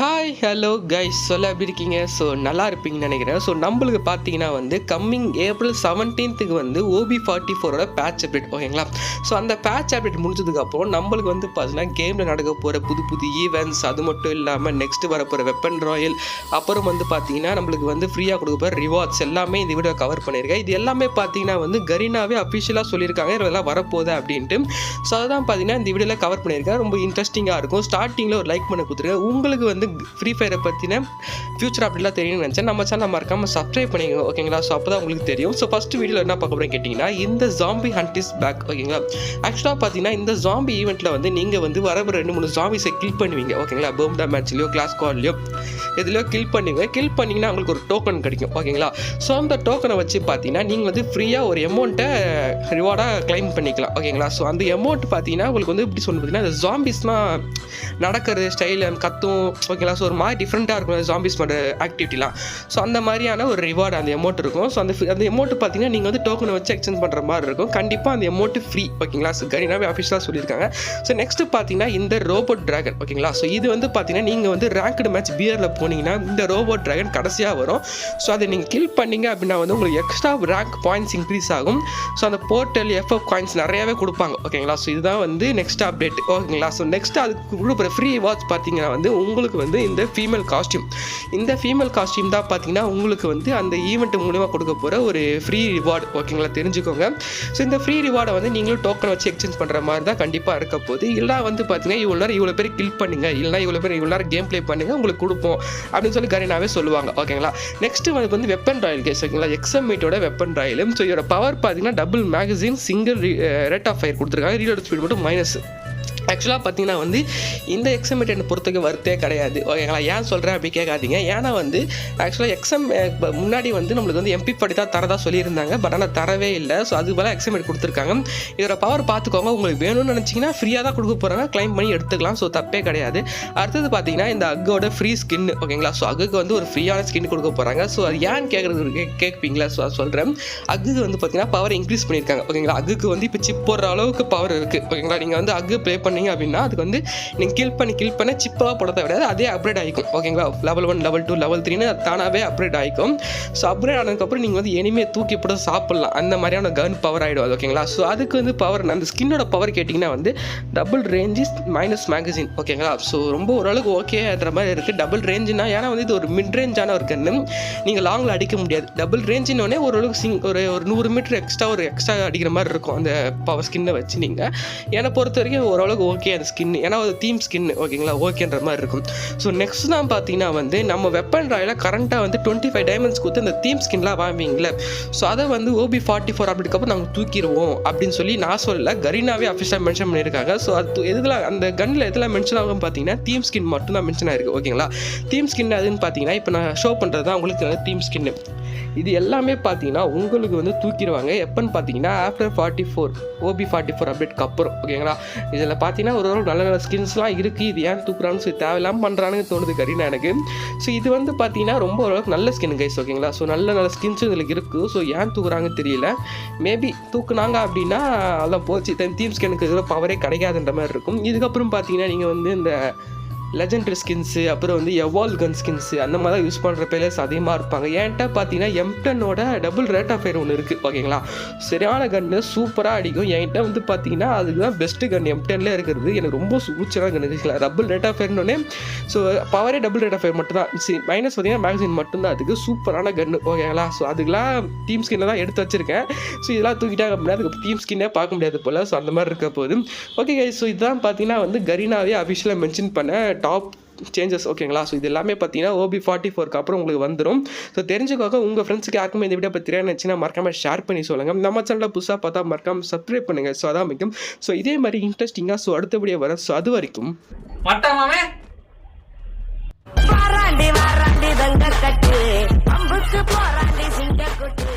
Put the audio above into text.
Hi hello guys சொல்ல எப்படி இருக்கீங்க? ஸோ நல்லா இருப்பீங்கன்னு நினைக்கிறேன். ஸோ நம்மளுக்கு பார்த்தீங்கன்னா வந்து கம்மிங் ஏப்ரல் செவன்டீன்த்துக்கு வந்து ஓபி ஃபார்ட்டி ஃபோரோட பேட்ச் அப்டேட் ஓகேங்களா ஸோ அந்த பேட்ச் அப்டேட் முடிஞ்சதுக்கப்புறம் நம்மளுக்கு வந்து பார்த்தீங்கன்னா கேமில் நடக்க போகிற புது புது ஈவெண்ட்ஸ் அது மட்டும் இல்லாமல் நெக்ஸ்ட் வரப்போகிற வெப்பன் ராயல் அப்புறம் வந்து பார்த்தீங்கன்னா நம்மளுக்கு வந்து ஃப்ரீயாக கொடுக்க போகிற ரிவார்ட்ஸ் எல்லாமே இந்த வீடியோ கவர் பண்ணியிருக்கேன். இது எல்லாமே பார்த்தீங்கன்னா வந்து கரீனாவே அஃபிஷியலாக சொல்லியிருக்காங்க. இதெல்லாம் வரப்போகுது அப்படின்ட்டு. ஸோ அதுதான் பார்த்தீங்கன்னா இந்த வீடியோவில் கவர் பண்ணியிருக்கேன். ரொம்ப இன்ட்ரெஸ்டிங்காக இருக்கும். ஸ்டார்டிங்கில் ஒரு லைக் பண்ண கொடுத்துருக்கேன். உங்களுக்கு வந்து ஃப்ரீ ஃபயரை பற்றின ஃபியூச்சர் அப்படிலாம் தெரியும்னு நினச்சேன். நம்ம சேனல் மறக்காமல் சப்ஸ்கிரைப் பண்ணிங்க ஓகேங்களா ஸோ அப்போ தான் உங்களுக்கு தெரியும். ஸோ ஃபஸ்ட்டு வீடியோவில் என்ன பார்க்க போகிறேன் கேட்டிங்கன்னா இந்த ஜாம்பி ஹண்ட் இஸ் பேக் ஓகேங்களா ஆக்சுவலாக பார்த்தீங்கன்னா இந்த ஜாம்பி ஈவெண்ட்டில் வந்து நீங்கள் வந்து வரவு ரெண்டு மூணு ஜாம்பிஸை கில் பண்ணுவீங்க ஓகேங்களா பேம்டா மேட்ச்லையோ கிளாஸ் கால்லையோ எதுலையோ கில் பண்ணுவீங்க. கில் பண்ணிங்கன்னா உங்களுக்கு ஒரு டோக்கன் கிடைக்கும் ஓகேங்களா ஸோ அந்த டோக்கனை வச்சு பார்த்தீங்கன்னா நீங்கள் வந்து ஃப்ரீயாக ஒரு அமௌண்ட்டை ரிவார்டாக க்ளைம் பண்ணிக்கலாம் ஓகேங்களா ஸோ அந்த அமௌண்ட் பார்த்தீங்கன்னா உங்களுக்கு வந்து எப்படி சொல்லணும் பார்த்தீங்கன்னா இந்த ஜாம்பிஸ்லாம் நடக்கிறது ஸ்டைல் கத்தும் ஓகேங்களா ஸோ ஒரு மாதிரி டிஃப்ரெண்ட்டாக இருக்கும் ஜாம்பிஸ் பண்ணுற ஆக்டிவிட்டிலாம் ஸோ அந்த மாதிரியான ஒரு ரிவார்டு அந்த அமௌண்ட் இருக்கும். ஸோ அந்த அந்த அமௌண்ட் பார்த்தீங்கன்னா நீங்கள் வந்து டோக்கனை வச்சு எக்ஸ்சேஞ்ச் பண்ணுற மாதிரி இருக்கும். கண்டிப்பாக அந்த அமௌண்ட் ஃப்ரீ ஓகேங்களா ஸோ கரினாவே ஆஃபீஸில் சொல்லியிருக்காங்க. ஸோ நெக்ஸ்ட் பார்த்தீங்கன்னா இந்த ரோபோட் ட்ராகன் ஓகேங்களா ஸோ இது வந்து பார்த்தீங்கன்னா நீங்கள் வந்து ரேங்க்டு மேட்ச் பியரில் போனீங்கன்னா இந்த ரோபோட் ட்ராகன் கடைசியாக வரும். ஸோ அதை நீங்கள் கில் பண்ணீங்க அப்படின்னா வந்து உங்களுக்கு எக்ஸ்ட்ரா ரேங்க் பாயிண்ட்ஸ் இன்க்ரீஸ் ஆகும். ஸோ அந்த போர்ட்டல் எஃப்எஃப் காயின்ஸ் நிறையாவே கொடுப்பாங்க ஓகேங்களா ஸோ இதுதான் வந்து நெக்ஸ்ட் அப்டேட் ஓகேங்களா ஸோ நெக்ஸ்ட் அதுக்கு கொடுக்குற ஃப்ரீ வாட்ச் பார்த்தீங்கன்னா வந்து உங்களுக்கு வந்து இந்த ஃபீமேல் காஸ்டியூம் இந்த ஃபீமேல் காஸ்டியூம் தான் பார்த்தீங்கன்னா உங்களுக்கு வந்து அந்த ஈவெண்ட் மூலிமா கொடுக்க போகிற ஒரு ஃப்ரீ ரிவார்டு ஓகேங்களா தெரிஞ்சுக்கோங்க. ஸோ இந்த ஃப்ரீ ரிவார்டை வந்து நீங்களும் டோக்கன் வச்சு எக்ஸ்சேஞ்ச் பண்ணுற மாதிரி தான் கண்டிப்பாக இருக்க போகுது. இல்லை வந்து பார்த்தீங்கன்னா இவ்வளோ நேரம் இவ்வளோ பேர் கில் பண்ணுங்க. இல்லைனா இவ்வளோ பேர் இவ்வளோ நேரம் கேம் ப்ளே பண்ணுங்க. உங்களுக்கு கொடுப்போம். அப்படின்னு சொல்லி கரீனாவே சொல்லுவாங்க. ஓகேங்களா நெக்ஸ்ட் வந்து வந்து வெப்பன் ராயல் கேஸ் ஓகேங்களா எக்ஸமேட்டோட வெப்பன் ராயலும் ஸோ இதோட பவர் பார்த்தீங்கன்னா double magazine single rate of fire கொடுத்துருக்காங்க. ரீலோட் ஸ்பீட் மட்டும் மைனஸ் ஆக்சுவலாக பார்த்தீங்கன்னா வந்து இந்த எக்ஸாம் என்னை பொறுத்தக்கு வருத்தே கிடையாது. ஓகேங்களா ஏன் சொல்கிறேன் அப்படி கேட்காதீங்க. ஏன்னா வந்து ஆக்சுவலாக எக்ஸாம் முன்னாடி வந்து நம்மளுக்கு வந்து எம்பி படி தான் தரதா சொல்லியிருந்தாங்க. பட் ஆனால் தரவே இல்லை. ஸோ அது போல் எக்ஸாம் கொடுத்துருக்காங்க. இதோட பவர் பார்த்துக்கோங்க. உங்களுக்கு வேணும்னு நினச்சிங்கன்னா ஃப்ரீயாக தான் கொடுக்க போகிறாங்க க்ளைம் பண்ணி எடுத்துக்கலாம். ஸோ தப்பே கிடையாது. அடுத்தது பார்த்தீங்கன்னா இந்த அக்கோட ஃப்ரீ ஸ்கின் ஓகேங்களா? ஸோ அக்குக்கு வந்து ஒரு ஃப்ரீயான ஸ்கின் கொடுக்க போகிறாங்க ஸோ அது ஏன்னு கேட்குறது கேட்பீங்களா? ஸோ சொல்கிறேன் அக்குக்கு வந்து பார்த்தீங்கன்னா பவர் இன்க்ரீஸ் பண்ணியிருக்காங்க. ஓகேங்களா? அக்குக்கு வந்து இப்போ சிப் போடுற அளவுக்கு பவர் இருக்குது ஓகேங்களா? நீங்கள் வந்து அக்கு ப்ளே பண்ணீங்க அப்படின்னா அதுக்கு வந்து நீங்கள் கில் பண்ணி கில் பண்ண சிப்பாக போட தேவையாது அதே அப்கிரேட் ஆகிக்கும் ஓகேங்களா? Level one level two level த்ரீன்னு தானாகவே அப்கிரேட் ஆகிக்கும் ஸோ அப்கிரேட் ஆனதுக்கப்புறம் நீங்கள் வந்து எனிமே தூக்கி போட்டு சாப்பிட்லாம். அந்த மாதிரியான கன் பவர் ஆகிடும் அது ஓகேங்களா? ஸோ அதுக்கு வந்து பவர் அந்த ஸ்கின்னோட பவர் கேட்டிங்கன்னா வந்து டபுள் ரேஞ்சஸ் மைனஸ் மேகசின் ஓகேங்களா? ஸோ ரொம்ப ஓரளவுக்கு ஓகேன்ற மாதிரி இருக்குது டபுள் ரேஞ்சுனா ஏன்னா வந்து இது ஒரு மிட் ரேஞ்சான ஒரு கன்று நீங்கள் லாங்கில் அடிக்க முடியாது. டபுள் ரேஞ்சினோடனே ஓரளவுக்கு சிங் ஒரு ஒரு நூறு மீட்டர் எக்ஸ்ட்ரா ஒரு எக்ஸ்ட்ரா அடிக்கிற மாதிரி இருக்கும் அந்த பவர் ஸ்கின்னை வச்சு நீங்கள் என்னை பொறுத்த வரைக்கும் ஓரளவுக்கு ஓகே அந்த ஸ்கின் ஏன்னா ஒரு தீம் ஸ்கின் ஓகேங்களா ஓகேன்ற மாதிரி இருக்கும். ஸோ நெக்ஸ்ட் தான் பார்த்தீங்கன்னா வந்து நம்ம வெப்பன் ராயில் கரண்ட்டாக வந்து டுவெண்ட்டி ஃபைவ் டைமண்ட்ஸ் கொடுத்து அந்த தீம் ஸ்கின்லாம் வாங்குவீங்களே ஸோ அதை வந்து ஓபி ஃபார்ட்டி ஃபோர் அப்படிக்கப்புறம் நாங்கள் தூக்கிடுவோம் அப்படின்னு சொல்லி நான் சொல்லல. கரீனாவே அஃபிஷியலாக மென்ஷன் பண்ணியிருக்காங்க. ஸோ அது எதில் அந்த கன்னில் எதில் மென்ஷன் ஆகும் பார்த்தீங்கன்னா தீம் ஸ்கின் மட்டும் தான் மென்ஷன் ஆயிருக்கு ஓகேங்களா தீம் ஸ்கின் அதுன்னு பார்த்தீங்கன்னா இப்போ நான் ஷோ பண்ணுறது தான் உங்களுக்கு தீம் ஸ்கின்னு இது எல்லாமே பார்த்தீங்கன்னா உங்களுக்கு வந்து தூக்கிடுவாங்க. எப்போன்னு பார்த்தீங்கன்னா after forty four OB forty four அப்டேட்க்கு அப்புறம் ஓகேங்களா இதில் பார்த்தீங்கன்னா ஒரு ஒரு நல்ல நல்ல ஸ்கின்ஸ்லாம் இருக்குது இது ஏன் தூக்குறான்னு சொல்லி தேவையில்லாமல் பண்ணுறானுங்க தோணுது கரீனா எனக்கு. ஸோ இது வந்து பார்த்தீங்கன்னா ரொம்ப ஓரளவுக்கு நல்ல ஸ்கின் கைஸ் ஓகேங்களா ஸோ நல்ல நல்ல ஸ்கின்ஸும் இதில் இருக்குது ஸோ ஏன் தூக்குறாங்கன்னு தெரியல. மேபி தூக்குனாங்க அப்படின்னா அதான் போச்சு. தீம் ஸ்கினுக்கு இதில் பவரே கிடைக்காதுன்ற மாதிரி இருக்கும். இதுக்கப்புறம் பார்த்தீங்கன்னா நீங்கள் வந்து இந்த லெஜெண்டரி ஸ்கின்ஸு அப்புறம் வந்து எவால் கன் ஸ்கின்ஸு அந்த மாதிரி தான் யூஸ் பண்ணுற பிளேயர்ஸ் அதிகமாக இருப்பாங்க. ஏன்ட்ட பார்த்தீங்கன்னா எம்டனோட டபுள் ரேட் ஆஃப் ஃபயர் ஒன்று இருக்குது ஓகேங்களா சரியான கன்று சூப்பராக அடிக்கும். என்கிட்ட வந்து பார்த்தீங்கன்னா அதுக்கு தான் பெஸ்ட்டு கன் எம்டனில் இருக்கிறது. எனக்கு ரொம்ப சூச்சராக கன் இருக்குங்களா டபுள் ரேட் ஆஃப் ஃபயர்னோடனே ஸோ பவரே டபுள் ரேட் ஆஃப் ஃபயர் மட்டும் தான் மைனஸ் பார்த்தீங்கன்னா மேக்சின் மட்டும்தான். அதுக்கு சூப்பரான கன்று ஓகேங்களா ஸோ அதுக்கெலாம் டீம் ஸ்கின்ல தான் எடுத்து வச்சிருக்கேன். ஸோ இதெல்லாம் தூக்கிட்டாங்க அப்படின்னா அதுக்கு டீம் ஸ்கின்னே பார்க்க முடியாது போல். ஸோ அந்த மாதிரி இருக்க போது ஓகே ஸோ இதுதான் பார்த்தீங்கன்னா வந்து கரீனாவே அஃபிஷியலாக மென்ஷன் பண்ண டாப் சேஞ்சஸ் ஓகேங்களா ஸோ இது எல்லாமே பார்த்தீங்கன்னா ஓபி ஃபார்ட்டி ஃபோருக்கு அப்புறம் உங்களுக்கு வந்துடும் ஸோ தெரிஞ்சுக்கோங்க உங்கள் ஃப்ரெண்ட்ஸுக்கு யாருக்குமே இந்த வீடியோ பற்றி தெரியாதுச்சுன்னா மறக்காம ஷேர் பண்ணி சொல்லுங்கள் நம்ம சேனலில் புதுசாக பார்த்தா மறக்காம சப்ஸ்கிரைப் பண்ணுங்கள் ஸோ அதான் முக்கியம் ஸோ இதே மாதிரி இன்ட்ரெஸ்டிங்காக ஸோ அடுத்தபடியாக வர ஸோ அது வரைக்கும். மட்டமாமே வாராண்டி வாராண்டி தங்க கட்டு அம்புக்கு போராண்டி சிங்க குட்டி